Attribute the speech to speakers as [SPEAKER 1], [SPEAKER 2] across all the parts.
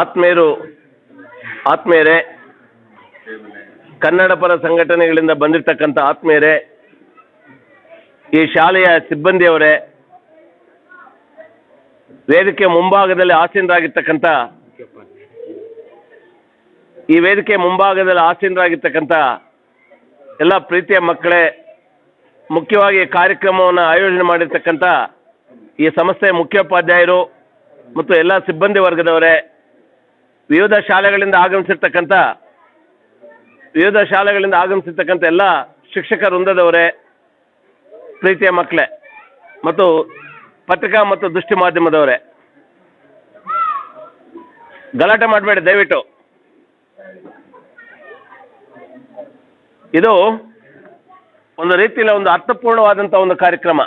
[SPEAKER 1] ಆತ್ಮೀಯರು, ಆತ್ಮೀಯರೇ, ಕನ್ನಡ ಪರ ಸಂಘಟನೆಗಳಿಂದ ಬಂದಿರತಕ್ಕಂಥ ಆತ್ಮೀಯರೇ, ಈ ಶಾಲೆಯ ಸಿಬ್ಬಂದಿಯವರೇ, ವೇದಿಕೆ ಮುಂಭಾಗದಲ್ಲಿ ಆಸೀನರಾಗಿರ್ತಕ್ಕಂಥ, ಈ ವೇದಿಕೆ ಮುಂಭಾಗದಲ್ಲಿ ಆಸೀನರಾಗಿರ್ತಕ್ಕಂಥ ಎಲ್ಲ ಪ್ರೀತಿಯ ಮಕ್ಕಳೇ, ಮುಖ್ಯವಾಗಿ ಕಾರ್ಯಕ್ರಮವನ್ನು ಆಯೋಜನೆ ಮಾಡಿರ್ತಕ್ಕಂಥ ಈ ಸಂಸ್ಥೆಯ ಮುಖ್ಯೋಪಾಧ್ಯಾಯರು ಮತ್ತು ಎಲ್ಲ ಸಿಬ್ಬಂದಿ ವರ್ಗದವರೇ ವಿವಿಧ ಶಾಲೆಗಳಿಂದ ಆಗಮಿಸಿರ್ತಕ್ಕಂಥ, ವಿವಿಧ ಶಾಲೆಗಳಿಂದ ಆಗಮಿಸಿರ್ತಕ್ಕಂಥ ಎಲ್ಲ ಶಿಕ್ಷಕ ವೃಂದದವರೇ, ಪ್ರೀತಿಯ ಮಕ್ಕಳೇ ಮತ್ತು ಪತ್ರಿಕಾ ಮತ್ತು ದೃಷ್ಟಿ ಮಾಧ್ಯಮದವರೇ. ಗಲಾಟೆ ಮಾಡಬೇಡಿ, ದಯವಿಟ್ಟು. ಇದು ಒಂದು ರೀತಿಯಲ್ಲಿ ಒಂದು ಅರ್ಥಪೂರ್ಣವಾದಂಥ ಒಂದು ಕಾರ್ಯಕ್ರಮ.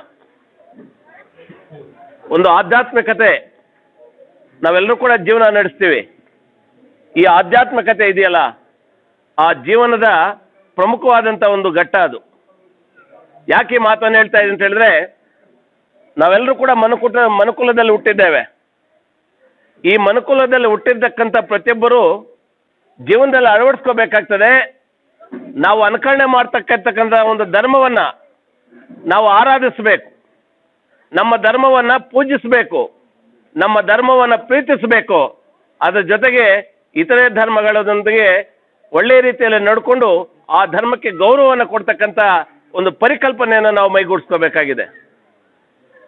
[SPEAKER 1] ಒಂದು ಆಧ್ಯಾತ್ಮಿಕತೆ. ನಾವೆಲ್ಲರೂ ಕೂಡ ಜೀವನ ನಡೆಸ್ತೀವಿ. ಈ ಆಧ್ಯಾತ್ಮಿಕತೆ ಇದೆಯಲ್ಲ, ಆ ಜೀವನದ ಪ್ರಮುಖವಾದಂಥ ಒಂದು ಘಟ್ಟ ಅದು. ಯಾಕೆ ಮಾತನ್ನು ಹೇಳ್ತಾ ಇದ್ದೀನಿ ಅಂತ ಹೇಳಿದ್ರೆ, ನಾವೆಲ್ಲರೂ ಕೂಡ ಮನುಕುಟ, ಮನುಕುಲದಲ್ಲಿ ಹುಟ್ಟಿದ್ದೇವೆ. ಈ ಮನುಕುಲದಲ್ಲಿ ಹುಟ್ಟಿರ್ತಕ್ಕಂಥ ಪ್ರತಿಯೊಬ್ಬರು ಜೀವನದಲ್ಲಿ ಅಳವಡಿಸ್ಕೋಬೇಕಾಗ್ತದೆ. ನಾವು ಅನುಕರಣೆ ಮಾಡ್ತಕ್ಕಂಥ ಒಂದು ಧರ್ಮವನ್ನ ನಾವು ಆರಾಧಿಸಬೇಕು. ನಮ್ಮ ಧರ್ಮವನ್ನ ಪೂಜಿಸಬೇಕು. ನಮ್ಮ ಧರ್ಮವನ್ನ ಪ್ರೀತಿಸಬೇಕು. ಅದರ ಜೊತೆಗೆ ಇತರೆ ಧರ್ಮಗಳೊಂದಿಗೆ ಒಳ್ಳೆಯ ರೀತಿಯಲ್ಲಿ ನಡ್ಕೊಂಡು ಆ ಧರ್ಮಕ್ಕೆ ಗೌರವವನ್ನು ಕೊಡ್ತಕ್ಕಂಥ ಒಂದು ಪರಿಕಲ್ಪನೆಯನ್ನು ನಾವು ಮೈಗೂಡಿಸ್ಕೋಬೇಕಾಗಿದೆ.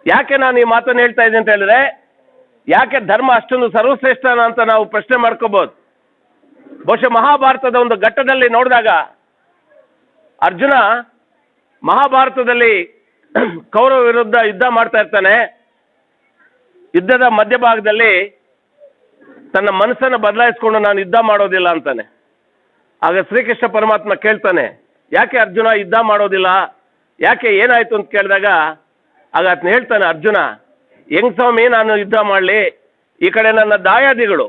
[SPEAKER 1] ಯಾಕೆ ನಾನು ಈ ಮಾತನ್ನು ಹೇಳ್ತಾ ಇದ್ದೀನಿ ಅಂತ ಹೇಳಿದ್ರೆ, ಯಾಕೆ ಧರ್ಮ ಅಷ್ಟೊಂದು ಸರ್ವಶ್ರೇಷ್ಠ ಅಂತ ನಾವು ಪ್ರಶ್ನೆ ಮಾಡ್ಕೋಬಹುದು ಬಹುಶಃ ಮಹಾಭಾರತದ ಒಂದು ಘಟ್ಟದಲ್ಲಿ ನೋಡಿದಾಗ ಅರ್ಜುನ ಮಹಾಭಾರತದಲ್ಲಿ ಕೌರವ ವಿರುದ್ಧ ಯುದ್ಧ ಮಾಡ್ತಾ ಇರ್ತಾನೆ. ಯುದ್ಧದ ಮಧ್ಯಭಾಗದಲ್ಲಿ ತನ್ನ ಮನಸ್ಸನ್ನು ಬದಲಾಯಿಸ್ಕೊಂಡು ನಾನು ಯುದ್ಧ ಮಾಡೋದಿಲ್ಲ ಅಂತಾನೆ. ಆಗ ಶ್ರೀಕೃಷ್ಣ ಪರಮಾತ್ಮ ಕೇಳ್ತಾನೆ, ಯಾಕೆ ಅರ್ಜುನ ಯುದ್ಧ ಮಾಡೋದಿಲ್ಲ? ಯಾಕೆ ಏನಾಯಿತು? ಅಂತ ಕೇಳಿದಾಗ, ಆಗ ಆತನ ಹೇಳ್ತಾನೆ, ಅರ್ಜುನ, ಹೆಂಗ್ ಸ್ವಾಮಿ ನಾನು ಯುದ್ಧ ಮಾಡಲಿ? ಈ ಕಡೆ ನನ್ನ ದಾಯಾದಿಗಳು,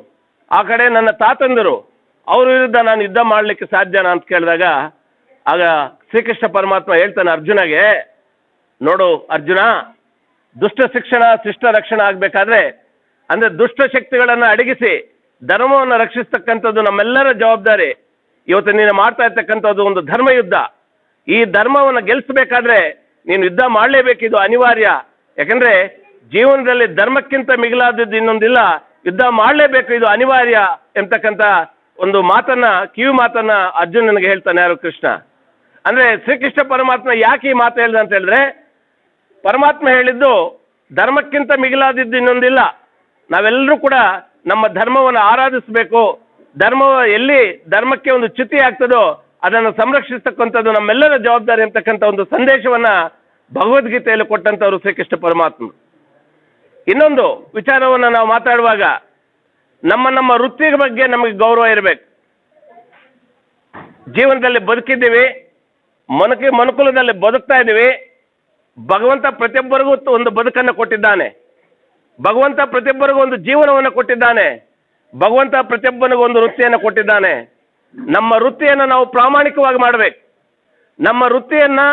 [SPEAKER 1] ಆ ಕಡೆ ನನ್ನ ತಾತಂದಿರು, ಅವ್ರ ವಿರುದ್ಧ ನಾನು ಯುದ್ಧ ಮಾಡಲಿಕ್ಕೆ ಸಾಧ್ಯನಾ? ಅಂತ ಕೇಳಿದಾಗ, ಆಗ ಶ್ರೀಕೃಷ್ಣ ಪರಮಾತ್ಮ ಹೇಳ್ತಾನೆ, ಅರ್ಜುನಗೆ, ನೋಡು ಅರ್ಜುನ, ದುಷ್ಟ ಶಿಕ್ಷಣ, ಶಿಷ್ಟ ರಕ್ಷಣೆ ಆಗಬೇಕಾದ್ರೆ ಅಂದ್ರೆ ದುಷ್ಟ ಶಕ್ತಿಗಳನ್ನು ಅಡಗಿಸಿ ಧರ್ಮವನ್ನು ರಕ್ಷಿಸ್ತಕ್ಕಂಥದ್ದು ನಮ್ಮೆಲ್ಲರ ಜವಾಬ್ದಾರಿ. ಇವತ್ತು ನೀನು ಮಾಡ್ತಾ ಇರ್ತಕ್ಕಂಥದ್ದು ಒಂದು ಧರ್ಮ ಯುದ್ಧ ಈ ಧರ್ಮವನ್ನು ಗೆಲ್ಲಿಸಬೇಕಾದ್ರೆ ನೀನು ಯುದ್ಧ ಮಾಡಲೇಬೇಕು, ಇದು ಅನಿವಾರ್ಯ. ಯಾಕಂದ್ರೆ ಜೀವನದಲ್ಲಿ ಧರ್ಮಕ್ಕಿಂತ ಮಿಗಿಲಾದದ್ದು ಇನ್ನೊಂದಿಲ್ಲ, ಯುದ್ಧ ಮಾಡಲೇಬೇಕು, ಇದು ಅನಿವಾರ್ಯ ಎಂತಕ್ಕಂಥ ಒಂದು ಮಾತನ್ನ, ಕಿವಿ ಮಾತನ್ನ ಅರ್ಜುನನಿಗೆ ಹೇಳ್ತಾನೆ, ಯಾರು ಕೃಷ್ಣ. ಅಂದ್ರೆ ಶ್ರೀಕೃಷ್ಣ ಪರಮಾತ್ಮ ಯಾಕೆ ಈ ಮಾತು ಹೇಳಿದ ಅಂತ ಹೇಳಿದ್ರೆ, ಪರಮಾತ್ಮ ಹೇಳಿದ್ದು ಧರ್ಮಕ್ಕಿಂತ ಮಿಗಿಲಾದದ್ದು ಇನ್ನೊಂದಿಲ್ಲ. ನಾವೆಲ್ಲರೂ ಕೂಡ ನಮ್ಮ ಧರ್ಮವನ್ನು ಆರಾಧಿಸಬೇಕು. ಧರ್ಮ ಎಲ್ಲಿ ಧರ್ಮಕ್ಕೆ ಒಂದು ಚ್ಯುತಿ ಆಗ್ತದೋ ಅದನ್ನು ಸಂರಕ್ಷಿಸ್ತಕ್ಕಂಥದ್ದು ನಮ್ಮೆಲ್ಲರ ಜವಾಬ್ದಾರಿ ಅಂತಕ್ಕಂಥ ಒಂದು ಸಂದೇಶವನ್ನ ಭಗವದ್ಗೀತೆಯಲ್ಲಿ ಕೊಟ್ಟಂತವರು ಶ್ರೀಕೃಷ್ಣ ಪರಮಾತ್ಮ ಇನ್ನೊಂದು ವಿಚಾರವನ್ನು ನಾವು ಮಾತಾಡುವಾಗ ನಮ್ಮ ನಮ್ಮ ವೃತ್ತಿಯ ಬಗ್ಗೆ ನಮಗೆ ಗೌರವ ಇರಬೇಕು. ಜೀವನದಲ್ಲಿ ಬದುಕಿದ್ದೀವಿ ಮನಕೆ ಮನುಕುಲದಲ್ಲಿ ಬದುಕ್ತಾ ಇದ್ದೀವಿ, ಭಗವಂತ ಪ್ರತಿಯೊಬ್ಬರಿಗೂ ಒಂದು ಬದುಕನ್ನು ಕೊಟ್ಟಿದ್ದಾನೆ. ಭಗವಂತ ಪ್ರತಿಯೊಬ್ಬರಿಗೂ ಒಂದು ಜೀವನವನ್ನು ಕೊಟ್ಟಿದ್ದಾನೆ. ಭಗವಂತ ಪ್ರತಿಯೊಬ್ಬನಿಗೂ ಒಂದು ವೃತ್ತಿಯನ್ನು ಕೊಟ್ಟಿದ್ದಾನೆ. ನಮ್ಮ ವೃತ್ತಿಯನ್ನು ನಾವು ಪ್ರಾಮಾಣಿಕವಾಗಿ ಮಾಡಬೇಕು. ನಮ್ಮ ವೃತ್ತಿಯನ್ನು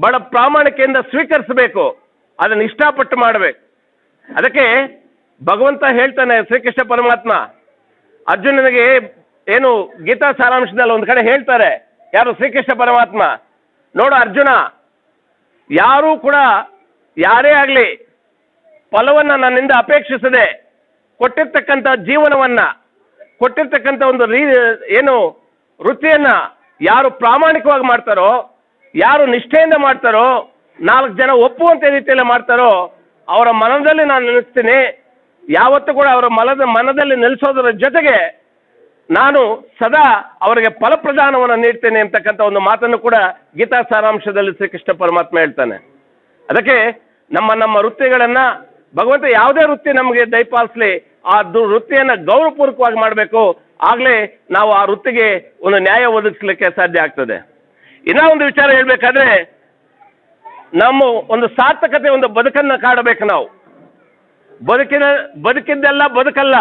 [SPEAKER 1] ಬಹಳ ಪ್ರಾಮಾಣಿಕೆಯಿಂದ ಸ್ವೀಕರಿಸಬೇಕು. ಅದನ್ನು ಇಷ್ಟಪಟ್ಟು ಮಾಡಬೇಕು. ಅದಕ್ಕೆ ಭಗವಂತ ಹೇಳ್ತಾನೆ, ಶ್ರೀಕೃಷ್ಣ ಪರಮಾತ್ಮ, ಅರ್ಜುನನಿಗೆ ಏನು ಗೀತಾ ಸಾರಾಂಶದಲ್ಲಿ ಒಂದು ಕಡೆ ಹೇಳ್ತಾರೆ, ಯಾರು ಶ್ರೀಕೃಷ್ಣ ಪರಮಾತ್ಮ? ನೋಡು ಅರ್ಜುನ, ಯಾರೂ ಕೂಡ ಯಾರೇ ಆಗಲಿ ಫಲವನ್ನು ನನ್ನಿಂದ ಅಪೇಕ್ಷಿಸದೆ ಕೊಟ್ಟಿರ್ತಕ್ಕಂಥ ಜೀವನವನ್ನ, ಕೊಟ್ಟಿರ್ತಕ್ಕಂಥ ಒಂದು ರೀ, ಏನು ವೃತ್ತಿಯನ್ನು ಯಾರು ಪ್ರಾಮಾಣಿಕವಾಗಿ ಮಾಡ್ತಾರೋ, ಯಾರು ನಿಷ್ಠೆಯಿಂದ ಮಾಡ್ತಾರೋ, ನಾಲ್ಕು ಜನ ಒಪ್ಪುವಂತ ರೀತಿಯಲ್ಲಿ ಮಾಡ್ತಾರೋ, ಅವರ ಮನದಲ್ಲಿ ನಾನು ನೆನೆಸ್ತೀನಿ. ಯಾವತ್ತೂ ಕೂಡ ಅವರ ಮನದ ಮನದಲ್ಲಿ ನೆಲೆಸೋದರ ಜೊತೆಗೆ ನಾನು ಸದಾ ಅವರಿಗೆ ಫಲಪ್ರದಾನವನ್ನು ನೀಡ್ತೇನೆ ಅಂತಕ್ಕಂಥ ಒಂದು ಮಾತನ್ನು ಕೂಡ ಗೀತಾ ಸಾರಾಂಶದಲ್ಲಿ ಶ್ರೀಕೃಷ್ಣ ಪರಮಾತ್ಮ ಹೇಳ್ತಾನೆ. ಅದಕ್ಕೆ ನಮ್ಮ ನಮ್ಮ ವೃತ್ತಿಗಳನ್ನ ಭಗವಂತ ಯಾವುದೇ ವೃತ್ತಿ ನಮಗೆ ದಯಪಾಲಿಸಲಿ, ಆ ವೃತ್ತಿಯನ್ನು ಗೌರವಪೂರ್ವಕವಾಗಿ ಮಾಡಬೇಕು. ಆಗಲೇ ನಾವು ಆ ವೃತ್ತಿಗೆ ಒಂದು ನ್ಯಾಯ ಒದಗಿಸ್ಲಿಕ್ಕೆ ಸಾಧ್ಯ ಆಗ್ತದೆ. ಇನ್ನೂ ಒಂದು ವಿಚಾರ ಹೇಳ್ಬೇಕಾದ್ರೆ, ನಮ್ಮ ಒಂದು ಸಾರ್ಥಕತೆ, ಒಂದು ಬದುಕನ್ನು ಕಾಡಬೇಕು ನಾವು. ಬದುಕಿನ, ಬದುಕಿದ್ದೆಲ್ಲ ಬದುಕಲ್ಲ,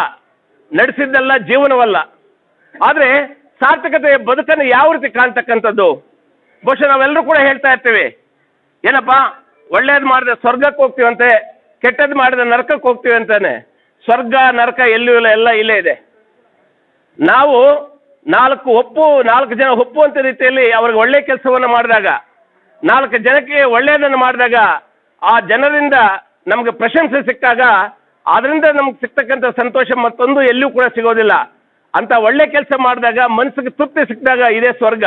[SPEAKER 1] ನಡೆಸಿದ್ದೆಲ್ಲ ಜೀವನವಲ್ಲ. ಆದರೆ ಸಾರ್ಥಕತೆ ಬದುಕನ್ನು ಯಾವ ರೀತಿ ಕಾಣ್ತಕ್ಕಂಥದ್ದು? ಬಹುಶಃ ನಾವೆಲ್ಲರೂ ಕೂಡ ಹೇಳ್ತಾ ಇರ್ತೀವಿ, ಏನಪ್ಪ, ಒಳ್ಳೇದು ಮಾಡಿದ್ರೆ ಸ್ವರ್ಗಕ್ಕೆ ಹೋಗ್ತೀವಂತೆ ಕೆಟ್ಟದ್ದು ಮಾಡಿದ ನರಕಕ್ಕೆ ಹೋಗ್ತೀವಿ ಅಂತಾನೆ. ಸ್ವರ್ಗ, ನರಕ, ಎಲ್ಲೂ ಇಲ್ಲ, ಎಲ್ಲ ಇಲ್ಲೇ ಇದೆ. ನಾವು ನಾಲ್ಕು ಒಪ್ಪು, ನಾಲ್ಕು ಜನ ಒಪ್ಪುವಂಥ ರೀತಿಯಲ್ಲಿ ಅವ್ರಿಗೆ ಒಳ್ಳೆ ಕೆಲಸವನ್ನು ಮಾಡಿದಾಗ, ನಾಲ್ಕು ಜನಕ್ಕೆ ಒಳ್ಳೆಯದನ್ನು ಮಾಡಿದಾಗ, ಆ ಜನರಿಂದ ನಮಗೆ ಪ್ರಶಂಸೆ ಸಿಕ್ಕಾಗ ಅದರಿಂದ ನಮ್ಗೆ ಸಿಗ್ತಕ್ಕಂಥ ಸಂತೋಷ ಮತ್ತೊಂದು ಎಲ್ಲೂ ಕೂಡ ಸಿಗೋದಿಲ್ಲ. ಅಂತ ಒಳ್ಳೆ ಕೆಲಸ ಮಾಡಿದಾಗ, ಮನಸ್ಸಿಗೆ ತೃಪ್ತಿ ಸಿಕ್ಕಿದಾಗ ಇದೇ ಸ್ವರ್ಗ.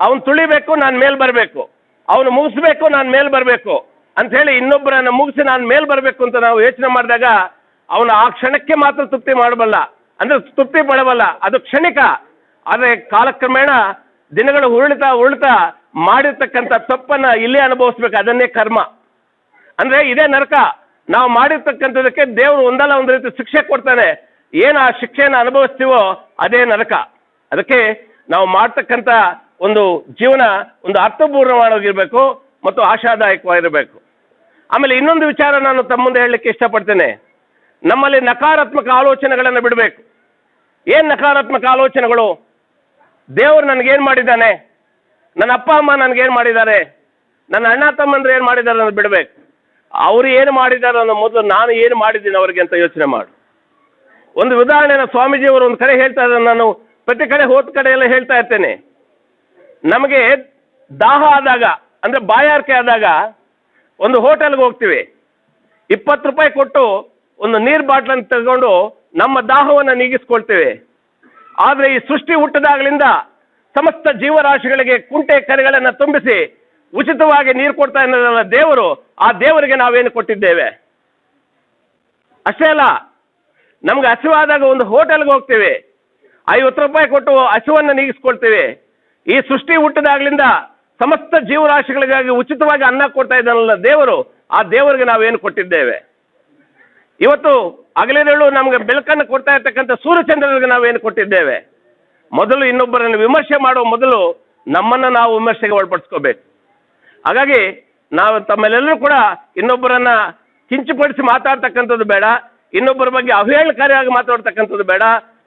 [SPEAKER 1] ಅವನು ತುಳಿಬೇಕು, ನಾನು ಮೇಲೆ ಬರಬೇಕು. ಅವನು ಮುಗಿಸ್ಬೇಕು, ನಾನು ಮೇಲೆ ಬರಬೇಕು. ಅಂತ ಹೇಳಿ ಇನ್ನೊಬ್ಬರನ್ನ ಮುಗಿಸಿ ನಾನು ಮೇಲೆ ಬರಬೇಕು ಅಂತ ನಾವು ಯೋಚನೆ ಮಾಡಿದಾಗ ಅವನು ಆ ಕ್ಷಣಕ್ಕೆ ಮಾತ್ರ ತೃಪ್ತಿ ಮಾಡಬಲ್ಲ. ಅಂದ್ರೆ ತೃಪ್ತಿ ಪಡಬಲ್ಲ. ಅದು ಕ್ಷಣಿಕ. ಆದರೆ ಕಾಲಕ್ರಮೇಣ ದಿನಗಳು ಉರುಳಿತಾ ಉರುಳ್ತಾ ಮಾಡಿರ್ತಕ್ಕಂಥ ತಪ್ಪನ್ನ ಇಲ್ಲೇ ಅನುಭವಿಸ್ಬೇಕು. ಅದನ್ನೇ ಕರ್ಮ. ಅಂದ್ರೆ ಇದೇ ನರಕ. ನಾವು ಮಾಡಿರ್ತಕ್ಕಂಥದಕ್ಕೆ ದೇವರು ಒಂದಲ್ಲ ಒಂದು ರೀತಿ ಶಿಕ್ಷೆ ಕೊಡ್ತಾನೆ. ಏನು ಆ ಶಿಕ್ಷೆಯನ್ನು ಅನುಭವಿಸ್ತೀವೋ ಅದೇ ನರಕ. ಅದಕ್ಕೆ ನಾವು ಮಾಡ್ತಕ್ಕಂಥ ಒಂದು ಜೀವನ ಒಂದು ಅರ್ಥಪೂರ್ಣವಾಗಿರಬೇಕು ಮತ್ತು ಆಶಾದಾಯಕವಾಗಿರಬೇಕು. ಆಮೇಲೆ ಇನ್ನೊಂದು ವಿಚಾರ ನಾನು ತಮ್ಮ ಮುಂದೆ ಹೇಳಲಿಕ್ಕೆ ಇಷ್ಟಪಡ್ತೇನೆ. ನಮ್ಮಲ್ಲಿ ನಕಾರಾತ್ಮಕ ಆಲೋಚನೆಗಳನ್ನು ಬಿಡಬೇಕು. ಏನು ನಕಾರಾತ್ಮಕ ಆಲೋಚನೆಗಳು? ದೇವರು ನನಗೇನು ಮಾಡಿದ್ದಾನೆ? ನನ್ನ ಅಪ್ಪ, ಅಮ್ಮ ನನಗೇನು ಮಾಡಿದ್ದಾರೆ? ನನ್ನ ಅಣ್ಣ, ತಮ್ಮಂದ್ರೆ ಏನು ಮಾಡಿದ್ದಾರೆ ಅನ್ನೋದು ಬಿಡಬೇಕು. ಅವರು ಏನು ಮಾಡಿದ್ದಾರೆ ಅನ್ನೋ ಮೊದಲು ನಾನು ಏನು ಮಾಡಿದ್ದೀನಿ ಅವರಿಗೆ ಅಂತ ಯೋಚನೆ ಮಾಡು. ಒಂದು ಉದಾಹರಣೆನ ಸ್ವಾಮೀಜಿಯವರು ಒಂದು ಕಡೆ ಹೇಳ್ತಾ ಇದ್ದಾರೆ, ನಾನು ಪ್ರತಿ ಕಡೆ ಹೋದ ಕಡೆ ಎಲ್ಲ ಹೇಳ್ತಾ ಇರ್ತೇನೆ. ನಮಗೆ ದಾಹ ಆದಾಗ, ಅಂದರೆ ಬಾಯಾರಿಕೆ ಆದಾಗ ಒಂದು ಹೋಟೆಲ್ಗೆ ಹೋಗ್ತೀವಿ. ಇಪ್ಪತ್ತು ರೂಪಾಯಿ ಕೊಟ್ಟು ಒಂದು ನೀರು ಬಾಟ್ಲನ್ನು ತಗೊಂಡು ನಮ್ಮ ದಾಹವನ್ನು ನೀಗಿಸ್ಕೊಳ್ತೇವೆ. ಆದರೆ ಈ ಸೃಷ್ಟಿ ಹುಟ್ಟಿದಾಗಲಿಂದ ಸಮಸ್ತ ಜೀವರಾಶಿಗಳಿಗೆ ಕುಂಟೆ ಕರೆಗಳನ್ನು ತುಂಬಿಸಿ ಉಚಿತವಾಗಿ ನೀರು ಕೊಡ್ತಾ ಇರೋದಲ್ಲ ದೇವರು, ಆ ದೇವರಿಗೆ ನಾವೇನು ಕೊಟ್ಟಿದ್ದೇವೆ? ಅಷ್ಟೇ ಅಲ್ಲ, ನಮ್ಗೆ ಹಸಿವಾದಾಗ ಒಂದು ಹೋಟೆಲ್ಗೆ ಹೋಗ್ತೇವೆ. ಐವತ್ತು ರೂಪಾಯಿ ಕೊಟ್ಟು ಹಸಿವನ್ನು ನೀಗಿಸ್ಕೊಳ್ತೀವಿ. ಈ ಸೃಷ್ಟಿ ಹುಟ್ಟಿದಾಗಲಿಂದ ಸಮಸ್ತ ಜೀವರಾಶಿಗಳಿಗಾಗಿ ಉಚಿತವಾಗಿ ಅನ್ನ ಕೊಡ್ತಾ ಇದ್ದಾನಲ್ಲ ದೇವರು, ಆ ದೇವರಿಗೆ ನಾವೇನು ಕೊಟ್ಟಿದ್ದೇವೆ? ಇವತ್ತು ಹಗಲಿರುಳು ನಮಗೆ ಬೆಳಕನ್ನು ಕೊಡ್ತಾ ಇರ್ತಕ್ಕಂಥ ಸೂರ್ಯಚಂದ್ರರಿಗೆ ನಾವೇನು ಕೊಟ್ಟಿದ್ದೇವೆ? ಮೊದಲು ಇನ್ನೊಬ್ಬರನ್ನು ವಿಮರ್ಶೆ ಮಾಡುವ ಮೊದಲು ನಮ್ಮನ್ನು ನಾವು ವಿಮರ್ಶೆಗೆ ಒಳಪಡಿಸ್ಕೋಬೇಕು. ಹಾಗಾಗಿ ನಾವು ತಮ್ಮಲ್ಲೆಲ್ಲರೂ ಕೂಡ ಇನ್ನೊಬ್ಬರನ್ನ ಕಿಂಚುಪಡಿಸಿ ಮಾತಾಡ್ತಕ್ಕಂಥದ್ದು ಬೇಡ, ಇನ್ನೊಬ್ಬರ ಬಗ್ಗೆ ಅವಹೇಳಕಾರಿಯಾಗಿ ಮಾತಾಡ್ತಕ್ಕಂಥದ್ದು ಬೇಡ.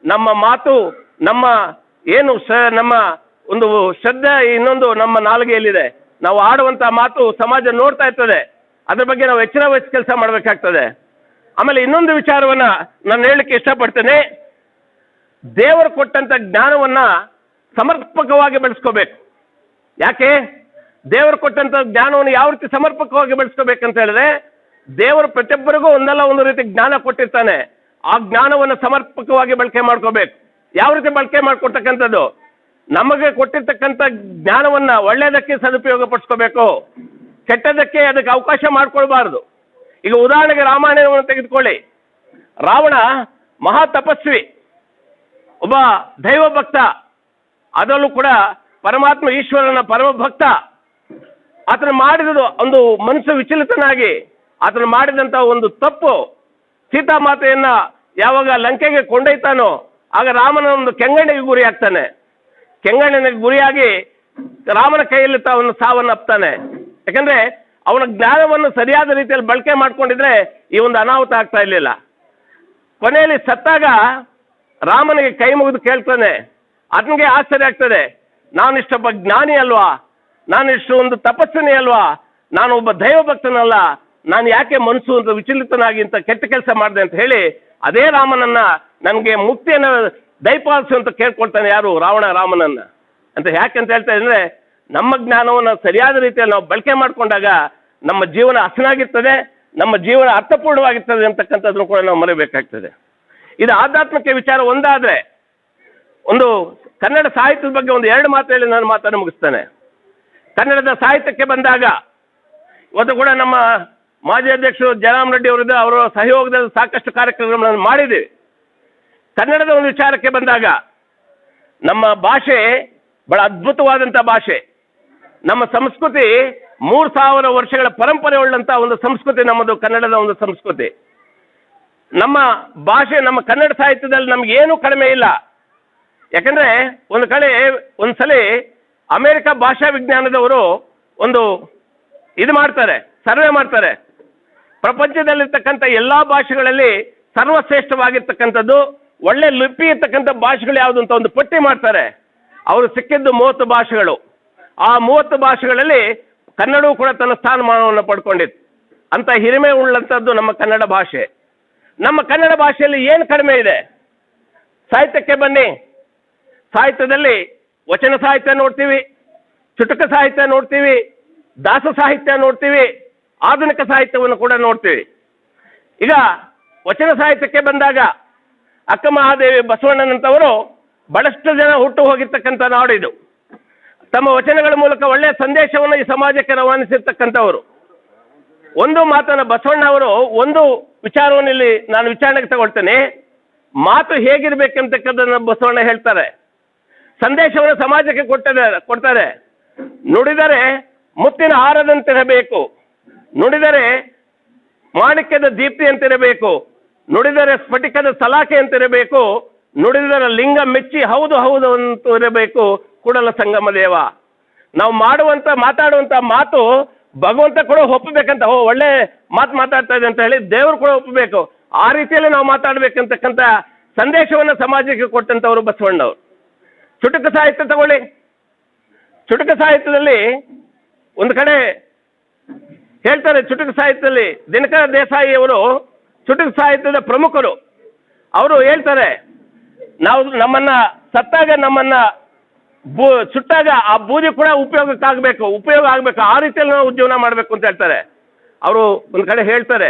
[SPEAKER 1] ನಮ್ಮ ಮಾತು, ನಮ್ಮ ಏನು ಸ, ನಮ್ಮ ಒಂದು ಶ್ರದ್ಧೆ ಇನ್ನೊಂದು ನಮ್ಮ ನಾಲಿಗೆಯಲ್ಲಿದೆ. ನಾವು ಆಡುವಂಥ ಮಾತು ಸಮಾಜ ನೋಡ್ತಾ ಇರ್ತದೆ. ಅದ್ರ ಬಗ್ಗೆ ನಾವು ಎಚ್ಚರ ವಹಿಸಿ ಕೆಲಸ ಮಾಡಬೇಕಾಗ್ತದೆ. ಆಮೇಲೆ ಇನ್ನೊಂದು ವಿಚಾರವನ್ನ ನಾನು ಹೇಳಲಿಕ್ಕೆ ಇಷ್ಟಪಡ್ತೇನೆ. ದೇವರು ಕೊಟ್ಟಂತ ಜ್ಞಾನವನ್ನ ಸಮರ್ಪಕವಾಗಿ ಬೆಳೆಸ್ಕೋಬೇಕು. ಯಾಕೆ? ದೇವರು ಕೊಟ್ಟಂತ ಜ್ಞಾನವನ್ನು ಯಾವ ರೀತಿ ಸಮರ್ಪಕವಾಗಿ ಬೆಳೆಸ್ಕೋಬೇಕಂತ ಹೇಳಿದ್ರೆ, ದೇವರು ಪ್ರತಿಯೊಬ್ಬರಿಗೂ ಒಂದಲ್ಲ ಒಂದು ರೀತಿ ಜ್ಞಾನ ಕೊಟ್ಟಿರ್ತಾನೆ. ಆ ಜ್ಞಾನವನ್ನು ಸಮರ್ಪಕವಾಗಿ ಬಳಕೆ ಮಾಡ್ಕೋಬೇಕು. ಯಾವ ರೀತಿ ಬಳಕೆ ಮಾಡ್ಕೊಡ್ತಕ್ಕಂಥದ್ದು ನಮಗೆ ಕೊಟ್ಟಿರ್ತಕ್ಕಂಥ ಜ್ಞಾನವನ್ನ ಒಳ್ಳೆಯದಕ್ಕೆ ಸದುಪಯೋಗ ಪಡಿಸ್ಕೋಬೇಕು ಕೆಟ್ಟದಕ್ಕೆ ಅದಕ್ಕೆ ಅವಕಾಶ ಮಾಡಿಕೊಳ್ಬಾರ್ದು. ಈಗ ಉದಾಹರಣೆಗೆ ರಾಮಾಯಣವನ್ನು ತೆಗೆದುಕೊಳ್ಳಿ. ರಾವಣ ಮಹಾ ತಪಸ್ವಿ ಒಬ್ಬ ದೈವ ಭಕ್ತ ಅದರಲ್ಲೂ ಕೂಡ ಪರಮಾತ್ಮ ಈಶ್ವರನ ಪರಮ ಭಕ್ತ ಆತನು ಮಾಡಿದ ಒಂದು ಮನಸ್ಸು ವಿಚಲಿತನಾಗಿ, ಆತನು ಮಾಡಿದಂಥ ಒಂದು ತಪ್ಪು ಸೀತಾಮಾತೆಯನ್ನು ಯಾವಾಗ ಲಂಕೆಗೆ ಕೊಂಡೊಯ್ತಾನೋ, ಆಗ ರಾಮನ ಒಂದು ಕೆಂಗಣ್ಣಿಗೆ ಗುರಿ ಆಗ್ತಾನೆ ಕೆಂಗಣ್ಣಿಗೆ ಗುರಿಯಾಗಿ ರಾಮನ ಕೈಯಲ್ಲಿ ತಾವನ್ನು ಸಾವನ್ನಪ್ತಾನೆ ಯಾಕಂದ್ರೆ ಅವನ ಜ್ಞಾನವನ್ನು ಸರಿಯಾದ ರೀತಿಯಲ್ಲಿ ಬಳಕೆ ಮಾಡಿಕೊಂಡಿದ್ರೆ ಈ ಒಂದು ಅನಾಹುತ ಆಗ್ತಾ ಇರಲಿಲ್ಲ. ಕೊನೆಯಲ್ಲಿ ಸತ್ತಾಗ ರಾಮನಿಗೆ ಕೈ ಮುಗಿದು ಕೇಳ್ತಾನೆ, ಅದನಿಗೆ ಆಶ್ಚರ್ಯ ಆಗ್ತದೆ. ನಾನಿಷ್ಟೊಬ್ಬ ಜ್ಞಾನಿ ಅಲ್ವಾ? ನಾನಿಷ್ಟು ಒಂದು ತಪಸ್ಸಿನಿ ಅಲ್ವಾ? ನಾನು ಒಬ್ಬ ದೈವ ಭಕ್ತನಲ್ಲ ನಾನು ಯಾಕೆ ಮನಸ್ಸು ಅಂತ ವಿಚಲಿತನಾಗಿ ಇಂಥ ಕೆಟ್ಟ ಕೆಲಸ ಮಾಡಿದೆ? ಅಂತ ಹೇಳಿ ಅದೇ ರಾಮನನ್ನ ನನಗೆ ಮುಕ್ತಿಯನ್ನು ದಯಪಾಲಿಸು ಅಂತ ಕೇಳ್ಕೊಳ್ತಾನೆ ಯಾರು ರಾವಣ ರಾಮನನ್ನ ಅಂತ ಯಾಕೆ ಅಂತ ಹೇಳ್ತಾ ಅಂದ್ರೆ ನಮ್ಮ ಜ್ಞಾನವನ್ನು ಸರಿಯಾದ ರೀತಿಯಲ್ಲಿ ನಾವು ಬಳಕೆ ಮಾಡಿಕೊಂಡಾಗ ನಮ್ಮ ಜೀವನ ಹಸನಾಗಿರ್ತದೆ, ನಮ್ಮ ಜೀವನ ಅರ್ಥಪೂರ್ಣವಾಗಿರ್ತದೆ ಅಂತಕ್ಕಂಥದ್ದನ್ನು ಕೂಡ ನಾವು ಮರೆಯಬೇಕಾಗ್ತದೆ ಇದು ಆಧ್ಯಾತ್ಮಿಕ ವಿಚಾರ ಒಂದಾದ್ರೆ, ಒಂದು ಕನ್ನಡ ಸಾಹಿತ್ಯದ ಬಗ್ಗೆ ಒಂದು ಎರಡು ಮಾತು ಹೇಳಿ ನಾನು ಮಾತನ್ನು ಮುಗಿಸ್ತೇನೆ. ಕನ್ನಡದ ಸಾಹಿತ್ಯಕ್ಕೆ ಬಂದಾಗ, ಇವತ್ತು ಕೂಡ ನಮ್ಮ ಮಾಜಿ ಅಧ್ಯಕ್ಷರು ಜಯರಾಮ್ ರೆಡ್ಡಿ ಅವರಿದ್ದ ಅವರ ಸಹಯೋಗದಲ್ಲಿ ಸಾಕಷ್ಟು ಕಾರ್ಯಕ್ರಮಗಳನ್ನು ಮಾಡಿದ್ದೀವಿ. ಕನ್ನಡದ ಒಂದು ವಿಚಾರಕ್ಕೆ ಬಂದಾಗ ನಮ್ಮ ಭಾಷೆ ಬಹಳ ಅದ್ಭುತವಾದಂಥ ಭಾಷೆ. ನಮ್ಮ ಸಂಸ್ಕೃತಿ ಮೂರು ಸಾವಿರ ವರ್ಷಗಳ ಪರಂಪರೆ ಉಳ್ಳಂಥ ಒಂದು ಸಂಸ್ಕೃತಿ ನಮ್ಮದು, ಕನ್ನಡದ ಒಂದು ಸಂಸ್ಕೃತಿ. ನಮ್ಮ ಭಾಷೆ, ನಮ್ಮ ಕನ್ನಡ ಸಾಹಿತ್ಯದಲ್ಲಿ ನಮ್ಗೆ ಏನು ಕಡಿಮೆ ಇಲ್ಲ. ಯಾಕಂದ್ರೆ ಒಂದು ಕಡೆ ಒಂದು ಸಲ ಅಮೆರಿಕ ಭಾಷಾ ವಿಜ್ಞಾನದವರು ಒಂದು ಇದು ಮಾಡ್ತಾರೆ, ಸರ್ವೆ ಮಾಡ್ತಾರೆ. ಪ್ರಪಂಚದಲ್ಲಿರ್ತಕ್ಕಂಥ ಎಲ್ಲ ಭಾಷೆಗಳಲ್ಲಿ ಸರ್ವಶ್ರೇಷ್ಠವಾಗಿರ್ತಕ್ಕಂಥದ್ದು ಒಳ್ಳೆ ಲಿಪಿ ಇರ್ತಕ್ಕಂಥ ಭಾಷೆಗಳು ಯಾವುದು ಅಂತ ಒಂದು ಪಟ್ಟಿ ಮಾಡ್ತಾರೆ. ಅವರು ಸಿಕ್ಕಿದ್ದು ಮೂವತ್ತು ಭಾಷೆಗಳು. ಆ ಮೂವತ್ತು ಭಾಷೆಗಳಲ್ಲಿ ಕನ್ನಡವೂ ಕೂಡ ತನ್ನ ಸ್ಥಾನಮಾನವನ್ನು ಪಡ್ಕೊಂಡಿತ್ತು. ಅಂತ ಹಿರಿಮೆ ಉಳ್ಳಂಥದ್ದು ನಮ್ಮ ಕನ್ನಡ ಭಾಷೆ. ನಮ್ಮ ಕನ್ನಡ ಭಾಷೆಯಲ್ಲಿ ಏನು ಕಡಿಮೆ ಇದೆ? ಸಾಹಿತ್ಯಕ್ಕೆ ಬನ್ನಿ. ಸಾಹಿತ್ಯದಲ್ಲಿ ವಚನ ಸಾಹಿತ್ಯ ನೋಡ್ತೀವಿ, ಚುಟುಕ ಸಾಹಿತ್ಯ ನೋಡ್ತೀವಿ, ದಾಸ ಸಾಹಿತ್ಯ ನೋಡ್ತೀವಿ, ಆಧುನಿಕ ಸಾಹಿತ್ಯವನ್ನು ಕೂಡ ನೋಡ್ತೀವಿ. ಈಗ ವಚನ ಸಾಹಿತ್ಯಕ್ಕೆ ಬಂದಾಗ ಅಕ್ಕ ಮಹಾದೇವಿ ಬಸವಣ್ಣನಂತವರು ಬಹಳಷ್ಟು ಜನ ಹುಟ್ಟು ಹೋಗಿರ್ತಕ್ಕಂಥ ನಾಡು ಇದು. ತಮ್ಮ ವಚನಗಳ ಮೂಲಕ ಒಳ್ಳೆಯ ಸಂದೇಶವನ್ನು ಈ ಸಮಾಜಕ್ಕೆ ರವಾನಿಸಿರ್ತಕ್ಕಂಥವರು. ಒಂದು ಮಾತನ್ನ ಬಸವಣ್ಣ ಅವರು, ಒಂದು ವಿಚಾರವನ್ನು ಇಲ್ಲಿ ನಾನು ವಿಚಾರಣೆಗೆ ತಗೊಳ್ತೇನೆ. ಮಾತು ಹೇಗಿರ್ಬೇಕಂತಕ್ಕಂಥದ್ದನ್ನು ಬಸವಣ್ಣ ಹೇಳ್ತಾರೆ. ಸಂದೇಶವನ್ನು ಸಮಾಜಕ್ಕೆ ಕೊಟ್ಟಿದ್ದಾರೆ ಕೊಡ್ತಾರೆ. ನುಡಿದರೆ ಮುತ್ತಿನ ಹಾರದಂತಿರಬೇಕು. ನುಡಿದರೆ ಮಾಣಿಕ್ಯದ ದೀಪ್ತಿಯಂತಿರಬೇಕು. ನುಡಿದರೆ ಸ್ಫಟಿಕದ ಸಲಾಕೆ ಅಂತಿರಬೇಕು, ನುಡಿದರೆ ಲಿಂಗ ಮೆಚ್ಚಿ ಹೌದು ಹೌದು ಅಂತ ಇರಬೇಕು ಕೂಡಲ ಸಂಗಮ ದೇವ. ನಾವು ಮಾಡುವಂತ, ಮಾತಾಡುವಂತ ಮಾತು ಭಗವಂತ ಕೂಡ ಒಪ್ಪಬೇಕಂತ, ಓ ಒಳ್ಳೆ ಮಾತು ಮಾತಾಡ್ತಾ ಇದೆ ಅಂತ ಹೇಳಿ ದೇವರು ಕೂಡ ಒಪ್ಪಬೇಕು. ಆ ರೀತಿಯಲ್ಲಿ ನಾವು ಮಾತಾಡ್ಬೇಕಂತಕ್ಕಂಥ ಸಂದೇಶವನ್ನು ಸಮಾಜಕ್ಕೆ ಕೊಟ್ಟಂತವರು ಬಸವಣ್ಣವರು. ಚುಟುಕು ಸಾಹಿತ್ಯ ತಗೊಳ್ಳಿ. ಚುಟುಕು ಸಾಹಿತ್ಯದಲ್ಲಿ ಒಂದು ಕಡೆ ಹೇಳ್ತಾರೆ, ಚುಟುಕು ಸಾಹಿತ್ಯದಲ್ಲಿ ದಿನಕರ ದೇಸಾಯಿ ಅವರು ಚುಟುಕು ಸಾಹಿತ್ಯದ ಪ್ರಮುಖರು. ಅವರು ಹೇಳ್ತಾರೆ, ನಾವು ನಮ್ಮನ್ನ ಸತ್ತಾಗ ನಮ್ಮನ್ನ ಬೂ ಸುಟ್ಟಾಗ ಆ ಬೂದಿ ಕೂಡ ಉಪಯೋಗಕ್ಕಾಗಬೇಕು, ಉಪಯೋಗ ಆಗಬೇಕು, ಆ ರೀತಿಯಲ್ಲಿ ನಾವು ಜೀವನ ಮಾಡಬೇಕು ಅಂತ ಹೇಳ್ತಾರೆ. ಅವರು ಒಂದು ಕಡೆ ಹೇಳ್ತಾರೆ,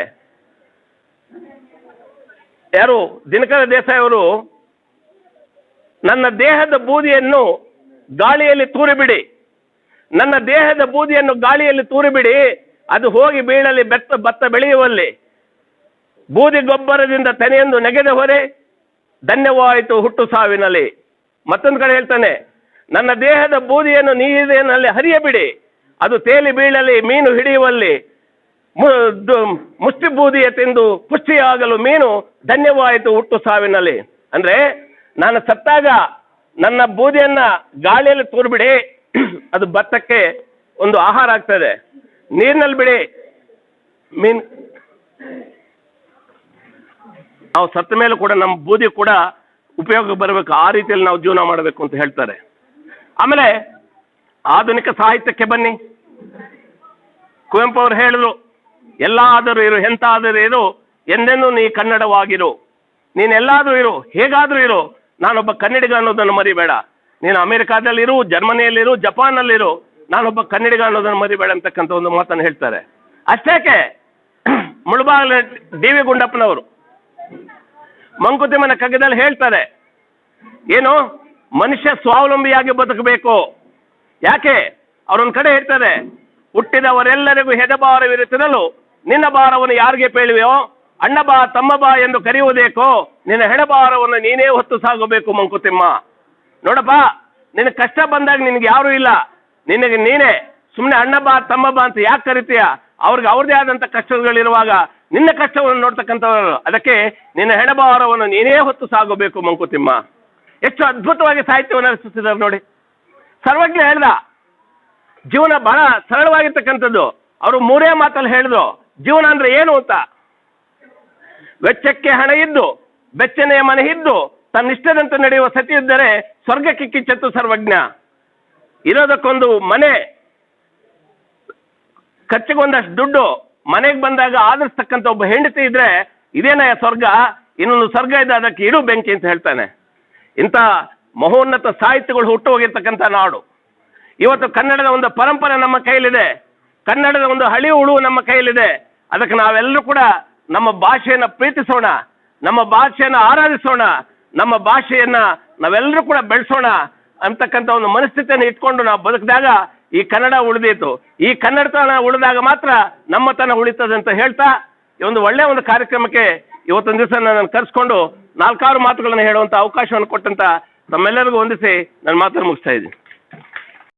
[SPEAKER 1] ಯಾರು ದಿನಕರ ದೇಸಾಯಿ ಅವರು, ನನ್ನ ದೇಹದ ಬೂದಿಯನ್ನು ಗಾಳಿಯಲ್ಲಿ ತೂರಿಬಿಡಿ. ನನ್ನ ದೇಹದ ಬೂದಿಯನ್ನು ಗಾಳಿಯಲ್ಲಿ ತೂರಿಬಿಡಿ, ಅದು ಹೋಗಿ ಬೀಳಲಿ, ಬೆತ್ತ ಭತ್ತ ಬೆಳೆಯುವಲ್ಲಿ. ಬೂದಿ ಗೊಬ್ಬರದಿಂದ ತೆನೆಯೊಂದು ನೆಗೆದ ಹೊರೆ, ಧನ್ಯವಾಯಿತು ಹುಟ್ಟು ಸಾವಿನಲ್ಲಿ. ಮತ್ತೊಂದು ಕಡೆ ಹೇಳ್ತಾನೆ, ನನ್ನ ದೇಹದ ಬೂದಿಯನ್ನು ನೀರಿನಲ್ಲಿ ಹರಿಯಬಿಡಿ, ಅದು ತೇಲಿ ಬೀಳಲಿ, ಮೀನು ಹಿಡಿಯುವಲ್ಲಿ. ಮುಷ್ಟಿ ಬೂದಿಯ ತಿಂದು ಪುಷ್ಟಿಯಾಗಲು ಮೀನು ಧನ್ಯವಾಯಿತು ಹುಟ್ಟು ಸಾವಿನಲ್ಲಿ. ಅಂದ್ರೆ, ನಾನು ಸತ್ತಾಗ ನನ್ನ ಬೂದಿಯನ್ನ ಗಾಳಿಯಲ್ಲಿ ತೂರ್ಬಿಡಿ, ಅದು ಭತ್ತಕ್ಕೆ ಒಂದು ಆಹಾರ ಆಗ್ತದೆ. ನೀರಿನಲ್ಲಿ ಬಿಡಿ, ಮೀನ್ ನಾವು ಸತ್ತ ಮೇಲೆ ಕೂಡ ನಮ್ಮ ಬೂದಿ ಕೂಡ ಉಪಯೋಗ ಬರಬೇಕು. ಆ ರೀತಿಯಲ್ಲಿ ನಾವು ಜೀವನ ಮಾಡಬೇಕು ಅಂತ ಹೇಳ್ತಾರೆ. ಆಮೇಲೆ ಆಧುನಿಕ ಸಾಹಿತ್ಯಕ್ಕೆ ಬನ್ನಿ. ಕುವೆಂಪು ಅವರು ಹೇಳಿದ್ರು ಎಲ್ಲಾದರೂ ಇರು, ಎಂತಾದರೂ ಇರು, ಎಂದೆಂದೂ ನೀ ಕನ್ನಡವಾಗಿರು. ನೀನು ಎಲ್ಲಾದರೂ ಇರು, ಹೇಗಾದರೂ ಇರು. ನಾನೊಬ್ಬ ಕನ್ನಡಿಗ ಅನ್ನೋದನ್ನು ಮರಿಬೇಡ. ನೀನು ಅಮೆರಿಕಾದಲ್ಲಿರು ಜರ್ಮನಿಯಲ್ಲಿರು ಜಪಾನ್ನಲ್ಲಿರು ನಾನೊಬ್ಬ ಕನ್ನಡಿಗ ಅನ್ನೋದನ್ನು ಮರಿಬೇಡ ಅಂತಕ್ಕಂಥ ಒಂದು ಮಾತನ್ನು ಹೇಳ್ತಾರೆ. ಅಷ್ಟೇಕೆ ಮುಳುಬಾಗಿಲ ಡಿ ವಿ ಗುಂಡಪ್ಪನವರು ಮಂಕುತಿಮ್ಮನ ಕಗ್ಗದಲ್ಲಿ ಹೇಳ್ತಾರೆ ಏನು? ಮನುಷ್ಯ ಸ್ವಾವಲಂಬಿಯಾಗಿ ಬದುಕಬೇಕು. ಯಾಕೆ? ಅವರೊಂದು ಕಡೆ ಹೇಳ್ತಾರೆ ಹುಟ್ಟಿದವರೆಲ್ಲರಿಗೂ ಹೆದಭಾರವಿರುತ್ತಿರಲು ನಿನ್ನ ಭಾರವನ್ನು ಯಾರಿಗೆ ಪೇಳುವೆಯೋ? ಅಣ್ಣ ಬಾ, ತಮ್ಮ ಬಾ ಎಂದು ಕರೆಯುವುದೇಕೋ? ನಿನ್ನ ಹೆಣಭಾರವನ್ನು ನೀನೇ ಹೊತ್ತು ಸಾಗಬೇಕು ಮಂಕುತಿಮ್ಮ. ನೋಡಪ್ಪ, ನಿನ್ನ ಕಷ್ಟ ಬಂದಾಗ ನಿನಗೆ ಯಾರು ಇಲ್ಲ. ನಿನಗೆ ನೀನೇ. ಸುಮ್ಮನೆ ಅಣ್ಣ ಬಾ, ತಮ್ಮ ಬಾ ಅಂತ ಯಾಕೆ ಕರಿತೀಯ? ಅವ್ರಿಗೆ ಅವ್ರದೇ ಆದಂಥ ಕಷ್ಟಗಳಿರುವಾಗ ನಿನ್ನ ಕಷ್ಟವನ್ನು ನೋಡ್ತಕ್ಕಂಥವರು. ಅದಕ್ಕೆ ನಿನ್ನ ಹೆಣಭಾರವನ್ನು ನೀನೇ ಹೊತ್ತು ಸಾಗಬೇಕು ಮಂಕುತಿಮ್ಮ. ಎಷ್ಟು ಅದ್ಭುತವಾಗಿ ಸಾಹಿತ್ಯವನ್ನು ರಚಿಸಿದ್ದಾರೆ ನೋಡಿ. ಸರ್ವಜ್ಞ ಹೇಳ್ದ. ಜೀವನ ಬಹಳ ಸರಳವಾಗಿರ್ತಕ್ಕಂಥದ್ದು. ಅವರು ಮೂರೇ ಮಾತಲ್ಲಿ ಹೇಳಿದ್ರು ಜೀವನ ಅಂದ್ರೆ ಏನು ಅಂತ. ವೆಚ್ಚಕ್ಕೆ ಹಣ ಇದ್ದು, ಬೆಚ್ಚನೆಯ ಮನೆ ಇದ್ದು ತನ್ನಿಷ್ಟದಂತೆ ನಡೆಯುವ ಸತಿ ಇದ್ದರೆ ಸ್ವರ್ಗಕ್ಕೆ ಕಿಚ್ಚತ್ತು ಸರ್ವಜ್ಞ. ಇರೋದಕ್ಕೊಂದು ಮನೆ. ಖರ್ಚಿಗೊಂದಷ್ಟು ದುಡ್ಡು. ಮನೆಗೆ ಬಂದಾಗ ಆದರಿಸ್ತಕ್ಕಂಥ ಒಬ್ಬ ಹೆಂಡತಿ ಇದ್ರೆ ಇದೇನ ಸ್ವರ್ಗ? ಇನ್ನೊಂದು ಸ್ವರ್ಗ ಇದೆ, ಅದಕ್ಕೆ ಇಡು ಬೆಂಕಿ ಅಂತ ಹೇಳ್ತಾನೆ. ಇಂಥ ಮಹೋನ್ನತ ಸಾಹಿತ್ಯಗಳು ಹುಟ್ಟು ಹೋಗಿರ್ತಕ್ಕಂಥ ನಾಡು. ಇವತ್ತು ಕನ್ನಡದ ಒಂದು ಪರಂಪರೆ ನಮ್ಮ ಕೈಲಿದೆ. ಕನ್ನಡದ ಒಂದು ಹಳಿ ಹುಳು ನಮ್ಮ ಕೈಲಿದೆ. ಅದಕ್ಕೆ ನಾವೆಲ್ಲರೂ ಕೂಡ ನಮ್ಮ ಭಾಷೆಯನ್ನು ಪ್ರೀತಿಸೋಣ, ನಮ್ಮ ಭಾಷೆಯನ್ನು ಆರಾಧಿಸೋಣ, ನಮ್ಮ ಭಾಷೆಯನ್ನು ನಾವೆಲ್ಲರೂ ಕೂಡ ಬೆಳೆಸೋಣ ಅಂತಕ್ಕಂಥ ಒಂದು ಮನಸ್ಥಿತಿಯನ್ನು ಇಟ್ಕೊಂಡು ನಾವು ಬದುಕಿದಾಗ ಈ ಕನ್ನಡ ಉಳಿದಿತ್ತು ಈ ಕನ್ನಡತನ ಉಳಿದಾಗ ಮಾತ್ರ ನಮ್ಮತನ ಉಳಿತದೆ ಅಂತ ಹೇಳ್ತಾ ಈ ಒಂದು ಒಳ್ಳೆಯ ಒಂದು ಕಾರ್ಯಕ್ರಮಕ್ಕೆ ಇವತ್ತೊಂದು ದಿವಸ ನಾನು ಕರೆಸ್ಕೊಂಡು ನಾಲ್ಕಾರು ಮಾತುಗಳನ್ನು ಹೇಳುವಂಥ ಅವಕಾಶವನ್ನು ಕೊಟ್ಟಂತ ತಮ್ಮೆಲ್ಲರಿಗೂ ಹೊಂದಿಸಿ ನನ್ನ ಮಾತನ್ನು ಮುಗಿಸ್ತಾ ಇದ್ದೀನಿ.